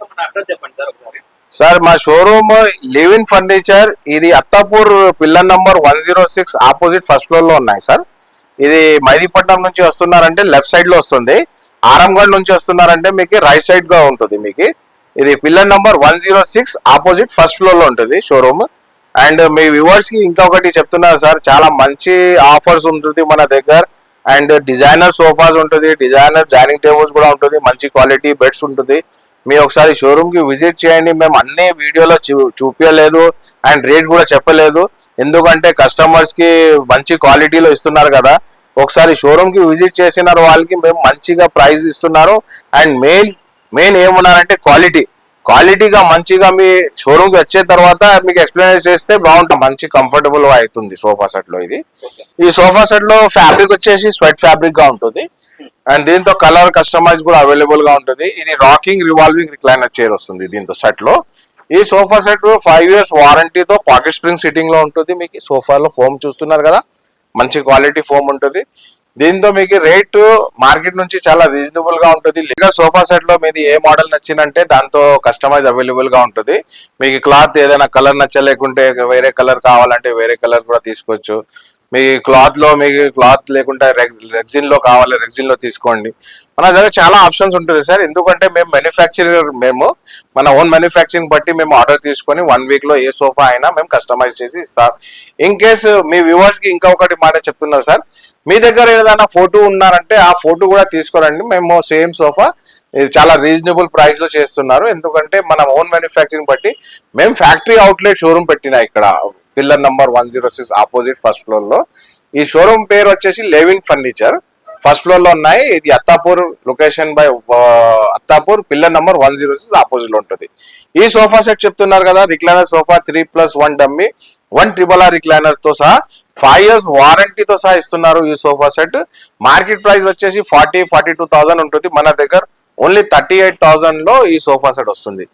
కోసం అడ్రస్ చెప్పండి సార్ ఒకసారి. సార్ మా షోరూమ్ లివ్ ఇన్ ఫర్నిచర్ ఇది Attapur pillar number one zero six opposite first ఫ్లోర్లో ఉన్నాయి సార్. ఇది మైదీపట్నం నుంచి వస్తున్నారంటే లెఫ్ట్ సైడ్లో వస్తుంది. ఆరంగఢ్ నుంచి వస్తున్నారంటే మీకు రైట్ సైడ్గా ఉంటుంది మీకు. ఇది pillar number one zero six opposite first ఫ్లోర్లో ఉంటుంది షోరూమ్ అండ్ మీ వ్యూవర్స్కి ఇంకొకటి చెప్తున్నారు సార్ చాలా మంచి ఆఫర్స్ ఉంటుంది మన దగ్గర. అండ్ డిజైనర్ సోఫాస్ ఉంటుంది డిజైనర్ డైనింగ్ టేబుల్స్ కూడా ఉంటుంది మంచి క్వాలిటీ బెడ్స్ ఉంటుంది. మీరు ఒకసారి షోరూమ్కి విజిట్ చేయండి. మేము అన్ని వీడియోలో చూ చూపించలేదు అండ్ రేట్ కూడా చెప్పలేదు. ఎందుకంటే కస్టమర్స్కి మంచి క్వాలిటీలో ఇస్తున్నారు కదా. ఒకసారి షోరూమ్కి విజిట్ చేసిన వాళ్ళకి మేము మంచిగా ప్రైస్ ఇస్తున్నారు. అండ్ మెయిన్ మెయిన్ ఏమున్నారంటే క్వాలిటీ క్వాలిటీగా మంచిగా మీ షోరూమ్కి వచ్చే తర్వాత మీకు ఎక్స్ప్లెయిన్ చేస్తే బాగుంటుంది. మంచి కంఫర్టబుల్ అవుతుంది సోఫా సెట్లో ఇది. ఈ సోఫా సెట్లో ఫ్యాబ్రిక్ వచ్చేసి స్వెట్ ఫ్యాబ్రిక్గా ఉంటుంది. అండ్ దీంతో కలర్ కస్టమైజ్ కూడా అవైలబుల్గా ఉంటుంది. ఇది రాకింగ్ రివాల్వింగ్ రిక్లైనర్ చైర్ వస్తుంది దీంతో సెట్లో. ఈ సోఫా సెట్ ఫైవ్ ఇయర్స్ వారంటీతో పాకెట్ స్ప్రింగ్ సిట్టింగ్లో ఉంటుంది. మీకు సోఫాలో ఫోమ్ చూస్తున్నారు కదా? మంచి క్వాలిటీ ఫోమ్ ఉంటుంది. దీంతో మీకు రేటు మార్కెట్ నుంచి చాలా రీజనబుల్గా ఉంటుంది. లేదా సోఫా సెట్లో మీది ఏ మోడల్ నచ్చిందంటే దాంతో కస్టమైజ్ అవైలబుల్గా ఉంటుంది. మీకు క్లాత్ ఏదైనా కలర్ నచ్చలేకుంటే వేరే కలర్ కావాలంటే వేరే కలర్ కూడా తీసుకోవచ్చు. మీ క్లాత్లో మీకు క్లాత్ లేకుంటే రెగ్జిన్లో కావాలి రెగ్జిన్లో తీసుకోండి. మన దగ్గర చాలా ఆప్షన్స్ ఉంటుంది సార్. ఎందుకంటే మేము మ్యానుఫ్యాక్చరర్ మేము. మన ఓన్ మ్యానుఫ్యాక్చరింగ్ బట్టి మేము ఆర్డర్ తీసుకొని వన్ వీక్లో ఏ సోఫా అయినా మేము కస్టమైజ్ చేసి ఇస్తాం. ఇన్ కేసు మీ వ్యూవర్స్కి ఇంకా ఒకటి మాట చెప్తున్నారు సార్. మీ దగ్గర ఏదైనా ఫోటో ఉన్నారంటే ఆ ఫోటో కూడా తీసుకోరండి. మేము సేమ్ సోఫా ఇది చాలా రీజనబుల్ ప్రైస్లో చేస్తున్నారు. ఎందుకంటే మన ఓన్ మ్యానుఫ్యాక్చరింగ్ బట్టి మేము ఫ్యాక్టరీ అవుట్లెట్ షోరూమ్ పెట్టిన ఇక్కడ. Pillar number one zero six opposite first ఫ్లోర్లో ఈ షోరూమ్ పేరు వచ్చేసి లెవిన్ ఫర్నిచర్. ఫస్ట్ ఫ్లోర్లో ఉన్నాయి. ఇది Attapur location by Attapur pillar number one zero six ఆపోజిట్లో ఉంటుంది. ఈ సోఫా సెట్ చెప్తున్నారు కదా recliner sofa three plus one dummy one triple R రిక్లైనర్తో సహా ఫైవ్ ఇయర్స్ వారంటీతో సహా ఇస్తున్నారు ఈ సోఫా సెట్. మార్కెట్ ప్రైస్ వచ్చేసి ఫార్టీ ఫార్టీ టూ థౌసండ్ ఉంటుంది మన దగ్గర. ఓన్లీ థర్టీ ఎయిట్ థౌసండ్లో ఈ సోఫా సెట్ వస్తుంది.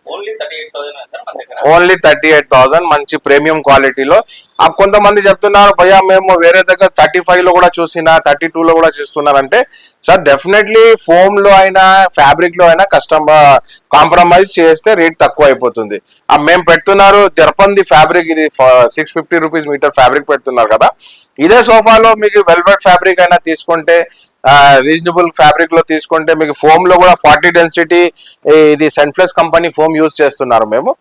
ఓన్లీ థర్టీ ఎయిట్ థౌసండ్ మంచి ప్రీమియం క్వాలిటీలో కొంతమంది చెప్తున్నారు భయ్యా మేము వేరే దగ్గర థర్టీ ఫైవ్లో కూడా చూసినా థర్టీ టూ లో కూడా చూస్తున్నారంటే సార్ డెఫినెట్లీ ఫోమ్లో అయినా ఫ్యాబ్రిక్లో అయినా కస్టమర్ కాంప్రమైజ్ చేస్తే రేట్ తక్కువ అయిపోతుంది. ఆ మేము పెడుతున్నారు జర్పంది ఫ్యాబ్రిక్ ఇది six fifty rupees metre fabric పెడుతున్నారు కదా. ఇదే సోఫాలో మీకు వెల్వెట్ ఫ్యాబ్రిక్ అయినా తీసుకుంటే రీజనబుల్ ఫ్యాబ్రిక్లో తీసుకుంటే మీకు ఫోమ్లో కూడా ఫార్టీ డెన్సిటీ ఇది సెన్ఫ్లెక్స్ కంపెనీ ఫోమ్ యూజ్ చేస్తున్నారు మేము.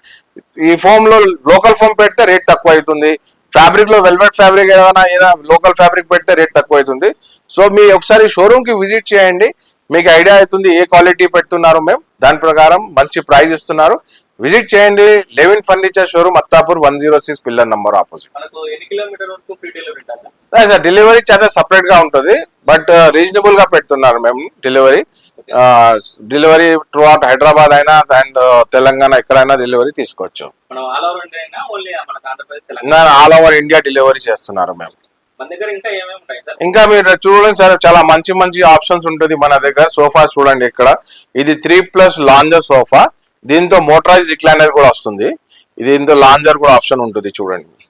ఈ ఫోమ్లో లోకల్ ఫోమ్ పెడితే రేట్ తక్కువ అవుతుంది. ఫ్యాబ్రిక్లో వెల్వెట్ ఫ్యాబ్రిక్ ఏదైనా ఏదైనా లోకల్ ఫ్యాబ్రిక్ పెడితే రేట్ తక్కువ అవుతుంది. సో మీ ఒకసారి షోరూమ్కి విజిట్ చేయండి. మీకు ఐడియా అవుతుంది ఏ క్వాలిటీ పెడుతున్నారు మేము. దాని ప్రకారం మంచి ప్రైస్ ఇస్తున్నారు. విజిట్ చేయండి. Levin furniture showroom Attapur one zero six pillar number opposite sir delivery charges సపరేట్గా ఉంటుంది బట్ రీజనబుల్గా పెడుతున్నారు మేము delivery delivery throughout Hyderabad అయినా అండ్ తెలంగాణ ఎక్కడైనా డెలివరీ తీసుకోవచ్చు. ఆల్ ఓవర్ ఇండియా డెలివరీ చేస్తున్నారు మేము. ఇంకా మీరు చూడండి సార్ చాలా మంచి మంచి ఆప్షన్స్ ఉంటుంది మన దగ్గర సోఫా చూడండి ఇక్కడ. ఇది త్రీ ప్లస్ లాంజర్ సోఫా దీంతో మోటరైజ్ రిక్లైనర్ కూడా వస్తుంది. దీంతో లాంజర్ కూడా ఆప్షన్ ఉంటుంది చూడండి.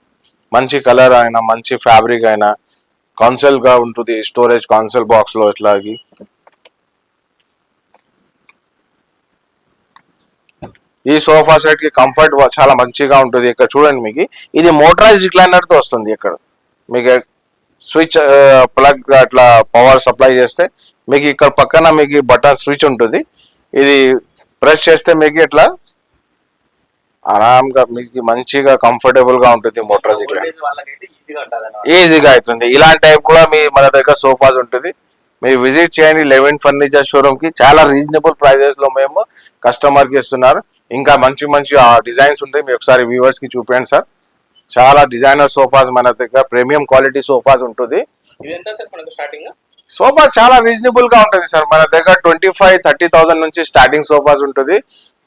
మంచి కలర్ అయినా మంచి ఫ్యాబ్రిక్ అయినా కాన్సెల్గా ఉంటుంది స్టోరేజ్ కాన్సెల్ బాక్స్లో ఇట్లాగి. ఈ సోఫా సెట్కి కంఫర్ట్ చాలా మంచిగా ఉంటుంది. ఇక్కడ చూడండి మీకు ఇది మోటరైజ్ రిక్లైనర్తో వస్తుంది ఇక్కడ. మీకు స్విచ్ ప్లగ్ అట్లా పవర్ సప్లై చేస్తే మీకు ఇక్కడ పక్కన మీకు బటన్ స్విచ్ ఉంటుంది. ఇది ప్రెస్ చేస్తే మీకు ఇట్లా ఆరాంగా మీకు మంచిగా కంఫర్టబుల్గా ఉంటుంది మోటార్ సైకిల్ ఈజీగా అవుతుంది. ఇలాంటి టైప్ కూడా మీ మన దగ్గర సోఫాస్ ఉంటుంది. మీరు విజిట్ చేయండి లెవెన్ ఫర్నిచర్ షోరూమ్కి. చాలా రీజనబుల్ ప్రైజెస్లో మేము కస్టమర్కి ఇస్తున్నారు. ఇంకా మంచి మంచి డిజైన్స్ ఉంటాయి. మీరు ఒకసారి వ్యూవర్స్కి చూపించండి సార్. చాలా డిజైనర్ సోఫాస్ మన దగ్గర ప్రీమియం క్వాలిటీ సోఫాస్ ఉంటుంది. సోఫాస్ చాలా రీజనబుల్గా ఉంటుంది సార్. మన దగ్గర ట్వంటీ ఫైవ్ థర్టీ థౌసండ్ నుంచి స్టార్టింగ్ సోఫాస్ ఉంటుంది.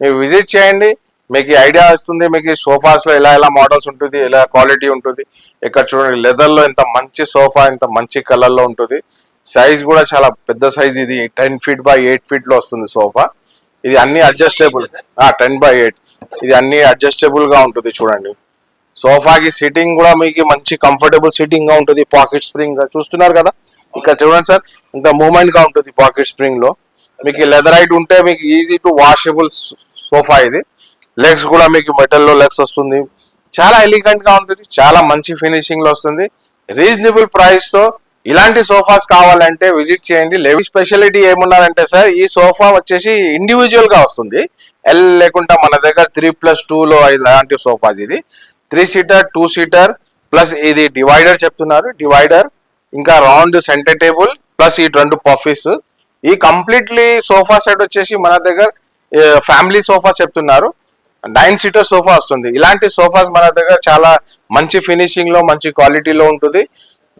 మీరు విజిట్ చేయండి. మీకు ఐడియా వస్తుంది మీకు సోఫాస్లో ఎలా ఎలా మోడల్స్ ఉంటుంది ఎలా క్వాలిటీ ఉంటుంది ఇక్కడ చూడండి లెదర్లో ఎంత మంచి సోఫా ఎంత మంచి కలర్లో ఉంటుంది. సైజ్ కూడా చాలా పెద్ద సైజ్ ఇది టెన్ ఫీట్ బై ఎయిట్ ఫీట్లో వస్తుంది సోఫా ఇది అన్ని అడ్జస్టబుల్ టెన్ బై ఎయిట్ ఇది అన్ని అడ్జస్టబుల్గా ఉంటుంది చూడండి. సోఫాకి సిట్టింగ్ కూడా మీకు మంచి కంఫర్టబుల్ సిట్టింగ్గా ఉంటుంది పాకెట్ స్ప్రింగ్గా. చూస్తున్నారు కదా? ఇక్కడ చూడండి సార్ ఇంత మూమెంట్గా ఉంటుంది పాకెట్ స్ప్రింగ్లో. మీకు లెదర్ హైట్ ఉంటే మీకు ఈజీ టు వాషబుల్ సోఫా ఇది. లెగ్స్ కూడా మీకు మెటల్లో లెగ్స్ వస్తుంది. చాలా ఎలిగెంట్గా ఉంటుంది. చాలా మంచి ఫినిషింగ్లో వస్తుంది. రీజనబుల్ ప్రైస్తో ఇలాంటి సోఫాస్ కావాలంటే విజిట్ చేయండి. లెవీ స్పెషాలిటీ ఏమున్నారంటే సార్ ఈ సోఫా వచ్చేసి ఇండివిజువల్గా వస్తుంది. ఎల్ లేకుండా మన దగ్గర త్రీ ప్లస్ టూలో ఇలాంటి సోఫాస్ ఇది. Three seater two seater plus ఇది డివైడర్ చెప్తున్నారు. డివైడర్ ఇంకా రౌండ్ సెంటర్ టేబుల్ ప్లస్ ఈ రెండు పఫీస్ ఈ కంప్లీట్లీ సోఫా సెట్ వచ్చేసి మన దగ్గర ఫ్యామిలీ సోఫా చెప్తున్నారు. నైన్ సీటర్ సోఫా వస్తుంది. ఇలాంటి సోఫాస్ మన దగ్గర చాలా మంచి ఫినిషింగ్లో మంచి క్వాలిటీలో ఉంటుంది.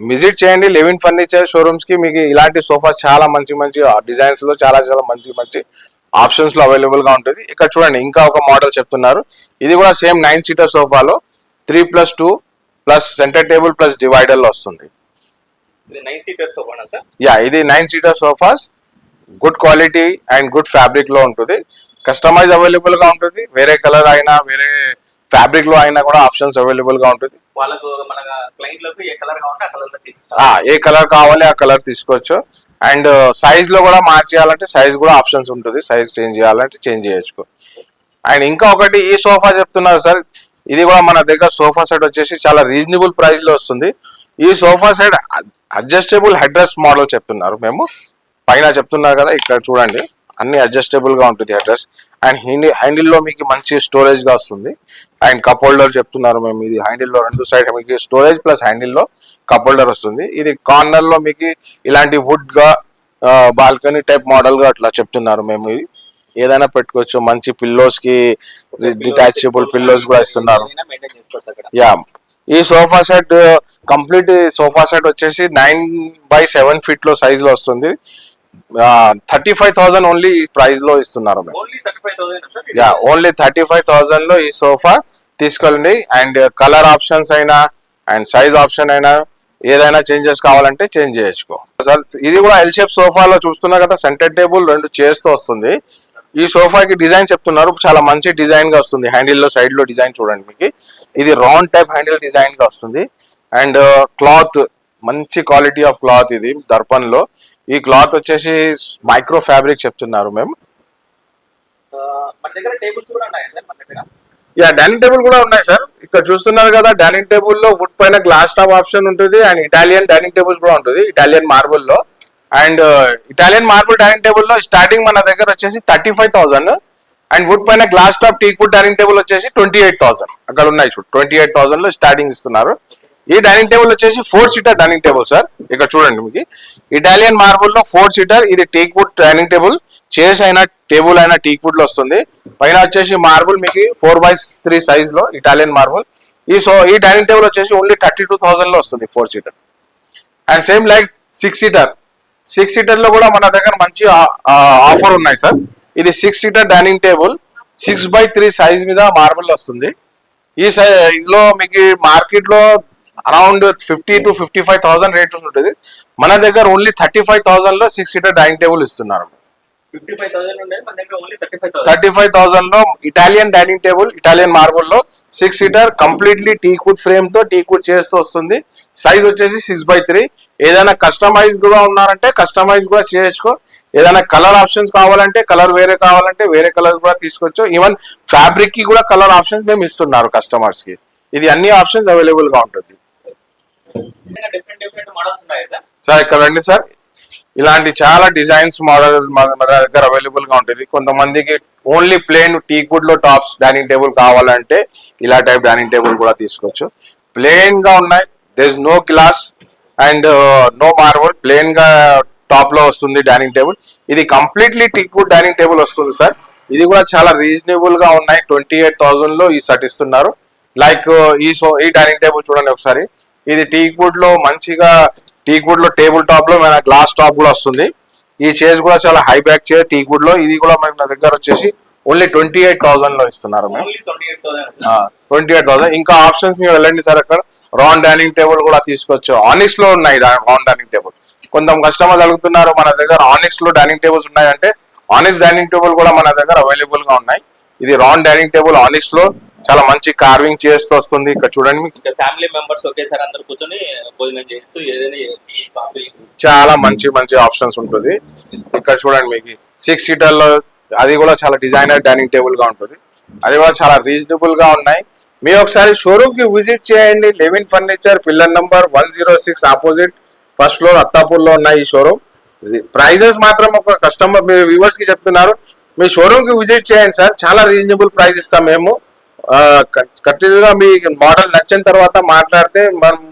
విజిట్ చేయండి. లెవిన్ ఫర్నిచర్ షోరూమ్స్కి మీకు ఇలాంటి సోఫాస్ చాలా మంచి మంచి డిజైన్స్లో చాలా చాలా మంచి మంచి ఆప్షన్స్లో అవైలబుల్గా ఉంటుంది. ఇక్కడ చూడండి ఇంకా ఒక మోడల్ చెప్తున్నారు. ఇది కూడా సేమ్ నైన్ సీటర్ సోఫాలో three plus two plus centre table plus డివైడర్లో వస్తుంది. యా ఇది nine seater sofas good quality and good ఫ్యాబ్రిక్లో ఉంటుంది. కస్టమైజ్ అవైలబుల్గా ఉంటుంది. వేరే కలర్ అయినా వేరే ఫ్యాబ్రిక్లో అయినా కూడా ఆప్షన్స్ అవైలబుల్గా ఉంటుంది. వాళ్ళకు మన ఏ కలర్ కావాలంటే ఆ కలర్లో ఆ, తీసిస్తారు ఏ కలర్ కావాలి ఆ కలర్ తీసుకోవచ్చు. అండ్ సైజ్లో కూడా మార్చేయాలంటే సైజ్ కూడా ఆప్షన్స్ ఉంటుంది. సైజ్ చేంజ్ చేయాలంటే చేంజ్ చేయొచ్చు. అండ్ ఇంకా ఒకటి ఈ సోఫా చెప్తున్నారు సార్. ఇది కూడా మన దగ్గర సోఫా సెట్ వచ్చేసి చాలా రీజనబుల్ ప్రైస్లో వస్తుంది. ఈ sofa set adjustable headrest model చెప్తున్నారు మేము. పైన చెప్తున్నారు కదా ఇక్కడ చూడండి. అన్ని అడ్జస్టబుల్గా ఉంటుంది అడ్రస్ అండ్ హ్యాండిల్ హ్యాండిల్లో మీకు మంచి స్టోరేజ్గా వస్తుంది. అండ్ కప్ హోల్డర్ చెప్తున్నారు మేము ఇది. హ్యాండిల్లో రెండు సైడ్ మీకు స్టోరేజ్ ప్లస్ హ్యాండిల్లో కప్ హోల్డర్ వస్తుంది. ఇది కార్నర్లో మీకు ఇలాంటి వుడ్గా బాల్కనీ టైప్ మోడల్గా అట్లా చెప్తున్నారు మేము ఇది. ఏదైనా పెట్టుకోవచ్చు. మంచి పిల్లోస్కి డిటాచబుల్ పిల్లోస్ కూడా ఇస్తున్నారు. యా ఈ sofa set complete sofa set వచ్చేసి నైన్ బై సెవెన్ ఫీట్లో సైజ్లో వస్తుంది. థర్టీ ఫైవ్ థౌసండ్ ఓన్లీ ప్రైస్లో ఇస్తున్నారు only thirty five thousand sir yeah only thirty five థౌసండ్లో ఈ సోఫా తీసుకెళ్ళండి. అండ్ కలర్ ఆప్షన్స్ అయినా అండ్ సైజ్ ఆప్షన్ అయినా ఏదైనా చేంజెస్ కావాలంటే చేంజ్ చేయొచ్చుకో ఇది కూడా ఎల్ షేప్ సోఫాలో చూస్తున్నా కదా సెంటర్ టేబుల్ రెండు chairs తో వస్తుంది. ఈ సోఫాకి డిజైన్ చెప్తున్నారు. చాలా మంచి డిజైన్గా వస్తుంది. హ్యాండిల్లో సైడ్లో డిజైన్ చూడండి మీకు. ఇది రౌండ్ టైప్ హ్యాండిల్ డిజైన్గా వస్తుంది. అండ్ క్లాత్ మంచి క్వాలిటీ ఆఫ్ క్లాత్ ఇది దర్పణ్లో ఈ క్లాత్ వచ్చేసి మైక్రో ఫ్యాబ్రిక్ చెప్తున్నారు మేము యా డైనింగ్ టేబుల్ కూడా ఉన్నాయి సార్. ఇక్కడ చూస్తున్నారు కదా డైనింగ్ టేబుల్లో వుడ్ పైన గ్లాస్ టాప్ ఆప్షన్ ఉంటుంది అండ్ ఇటాలియన్ డైనింగ్ టేబుల్స్ కూడా ఉంటుంది ఇటాలియన్ మార్బుల్లో. అండ్ ఇటాలియన్ మార్బుల్ డైనింగ్ టేబుల్లో స్టార్టింగ్ మన దగ్గర వచ్చేసి thirty five thousand and wood పైన glass top teak wood dining table వచ్చేసి ట్వంటీ ఎయిట్ థౌసండ్. అక్కడ ఉన్నాయి చూడు ట్వంటీ ఎయిట్ థౌసండ్లో స్టార్టింగ్ ఇస్తున్నారు. ఈ డైనింగ్ టేబుల్ వచ్చేసి four seater dining table sir ఇక్కడ చూడండి మీకు. ఇటాలియన్ మార్బుల్లో ఫోర్ సీటర్ ఇది teak wood dining table chairs అయినా టేబుల్ అయినా టీక్ వుడ్లో వస్తుంది. పైన వచ్చేసి మార్బుల్ మీకు ఫోర్ బై త్రీ సైజ్లో ఇటాలియన్ మార్బుల్ ఈ సో ఈ డైనింగ్ టేబుల్ వచ్చేసి ఓన్లీ థర్టీ టూ థౌసండ్లో వస్తుంది four seater and same like six seater six సీటర్లో కూడా మన దగ్గర మంచి ఆఫర్ ఉన్నాయి సార్ ఇది six seater dining table six by three size మీద మార్బుల్ వస్తుంది. ఈ సైజ్లో మీకు మార్కెట్లో around fifty to fifty five thousand rate ఉంటుంది మన దగ్గర ఓన్లీ థర్టీ ఫైవ్ థౌసండ్లో సిక్స్ సీటర్ డైనింగ్ టేబుల్ ఇస్తున్నారు థర్టీ ఫైవ్ థౌసండ్. లో Italian dining table Italian మార్బుల్లో six seater completely teak wood ఫ్రేమ్తో teak wood చేస్తూ వస్తుంది. సైజ్ వచ్చేసి సిక్స్ బై త్రీ ఏదైనా కస్టమైజ్ కూడా ఉన్నారంటే కస్టమైజ్ కూడా చేయొచ్చు ఏదైనా కలర్ ఆప్షన్స్ కావాలంటే కలర్ వేరే కావాలంటే వేరే కలర్ కూడా తీసుకోవచ్చు. ఈవెన్ ఫ్యాబ్రిక్కి కూడా కలర్ ఆప్షన్స్ మేము ఇస్తున్నారు కస్టమర్స్కి. ఇది అన్ని ఆప్షన్స్ అవైలబుల్గా ఉంటుంది డిఫరెంట్ డిఫరెంట్ మోడల్స్ ఉన్నాయి సార్? ఇక్కడ రండి సార్. ఇలాంటి చాలా డిజైన్స్ మోడల్ మన దగ్గర అవైలబుల్గా ఉంటుంది. కొంతమందికి ఓన్లీ ప్లేన్ టీకుడ్లో టాప్స్ డైనింగ్ టేబుల్ కావాలంటే ఇలా టైప్ డైనింగ్ టేబుల్ కూడా తీసుకోవచ్చు. ప్లేన్గా ఉన్నాయి. There's no glass and no marble ప్లేన్గా టాప్లో వస్తుంది డైనింగ్ టేబుల్ ఇది కంప్లీట్లీ టీకుడ్ డైనింగ్ టేబుల్ వస్తుంది సార్. ఇది కూడా చాలా రీజనబుల్గా ఉన్నాయి. ట్వంటీ ఎయిట్ థౌసండ్లో ఈ సెట్ ఇస్తున్నారు. లైక్ uh, ఈ సో ఈ డైనింగ్ టేబుల్ చూడండి ఒకసారి. ఇది టీక్ వుడ్లో మంచిగా టీక్ వుడ్లో టేబుల్ టాప్లో మన గ్లాస్ టాప్ కూడా వస్తుంది. ఈ చైర్స్ కూడా చాలా హై బ్యాక్ చైర్ టీక్ వుడ్లో. ఇది కూడా మన దగ్గర వచ్చేసి ఓన్లీ ట్వంటీ ఎయిట్ థౌసండ్లో ఇస్తున్నారు ట్వంటీ ఎయిట్ థౌసండ్ ఇంకా ఆప్షన్స్ మీరు వెళ్ళండి సార్ అక్కడ. రౌండ్ డైనింగ్ టేబుల్ కూడా తీసుకోవచ్చు ఆనిక్స్లో ఉన్నాయి రౌండ్ డైనింగ్ టేబుల్ కొంత కస్టమర్స్ అడుగుతున్నారు మన దగ్గర ఆనిక్స్లో డైనింగ్ టేబుల్స్ ఉన్నాయంటే ఆనిక్స్ డైనింగ్ టేబుల్ కూడా మన దగ్గర అవైలబుల్గా ఉన్నాయి. ఇది రౌండ్ డైనింగ్ టేబుల్ ఆనిక్స్లో. చాలా మంచి కార్వింగ్ చేస్తూ వస్తుంది. ఇక్కడ చూడండి మీకు. ఫ్యామిలీ మెంబర్స్ ఒకేసారి అందరు కూర్చొని భోజనం చేయొచ్చు ఏదైనా చాలా మంచి మంచి ఆప్షన్స్ ఉంటుంది. ఇక్కడ చూడండి మీకు. సిక్స్ సీటర్లో అది కూడా చాలా డిజైనర్ డైనింగ్ టేబుల్గా ఉంటుంది. అది కూడా చాలా రీజనబుల్గా ఉన్నాయి. మీరు ఒకసారి షోరూమ్కి విజిట్ చేయండి. Levin furniture pillar number one zero six opposite first floor అత్తాపూర్లో ఉన్నాయి ఈ షోరూమ్ ప్రైజెస్ మాత్రం ఒక కస్టమర్ మీరు వ్యూవర్స్కి చెప్తున్నారు. మీ షోరూమ్కి విజిట్ చేయండి సార్. చాలా రీజనబుల్ ప్రైస్ ఇస్తాం మేము. ఖచ్చితంగా మీ మోడల్ నచ్చిన తర్వాత మాట్లాడితే మనం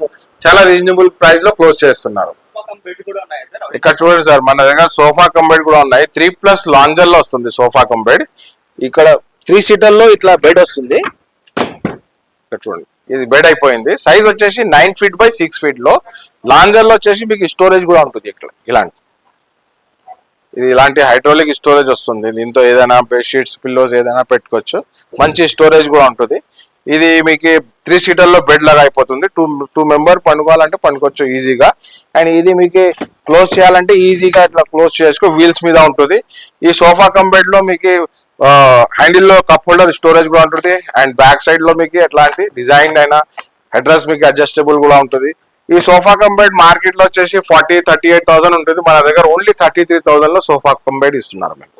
చాలా రీజనబుల్ ప్రైస్లో క్లోజ్ చేస్తున్నారు. ఇక్కడ చూడండి సార్ మన దగ్గర సోఫా కంబెడ్ కూడా ఉన్నాయి. త్రీ ప్లస్ లాంజర్లో వస్తుంది సోఫా కంబెడ్ ఇక్కడ త్రీ సీటర్లో ఇట్లా బెడ్ వస్తుంది. ఇక్కడ చూడండి ఇది బెడ్ అయిపోయింది. సైజ్ వచ్చేసి నైన్ ఫీట్ బై సిక్స్ ఫీట్లో లాంజర్లో వచ్చేసి మీకు స్టోరేజ్ కూడా ఉంటుంది ఇక్కడ ఇలాంటి. ఇది ఇలాంటి హైడ్రోలిక్ స్టోరేజ్ వస్తుంది. దీంతో ఏదైనా బెడ్షీట్స్ పిల్లోస్ ఏదైనా పెట్టుకోవచ్చు. మంచి స్టోరేజ్ కూడా ఉంటుంది. ఇది మీకు త్రీ సీటర్లో బెడ్ లాగా అయిపోతుంది. టూ టూ మెంబర్ పండుకోవాలంటే పండుకోవచ్చు ఈజీగా అండ్ ఇది మీకు క్లోజ్ చేయాలంటే ఈజీగా ఇట్లా క్లోజ్ చేసుకో వీల్స్ మీద ఉంటుంది. ఈ సోఫా కమ్ బెడ్లో మీకు హ్యాండిల్లో కప్ హోల్డర్ స్టోరేజ్ కూడా ఉంటుంది. అండ్ బ్యాక్ సైడ్లో మీకు ఎట్లాంటి డిజైన్ అయినా అడ్రస్ మీకు అడ్జస్టబుల్ కూడా ఉంటుంది. ఈ సోఫా కంబైడ్ మార్కెట్లో వచ్చేసి ఫార్టీ థర్టీ ఎయిట్ థౌసండ్ ఉంటుంది. మన దగ్గర ఓన్లీ థర్టీ త్రీ థౌసండ్లో సోఫా కంబైడ్ ఇస్తున్నారు మేము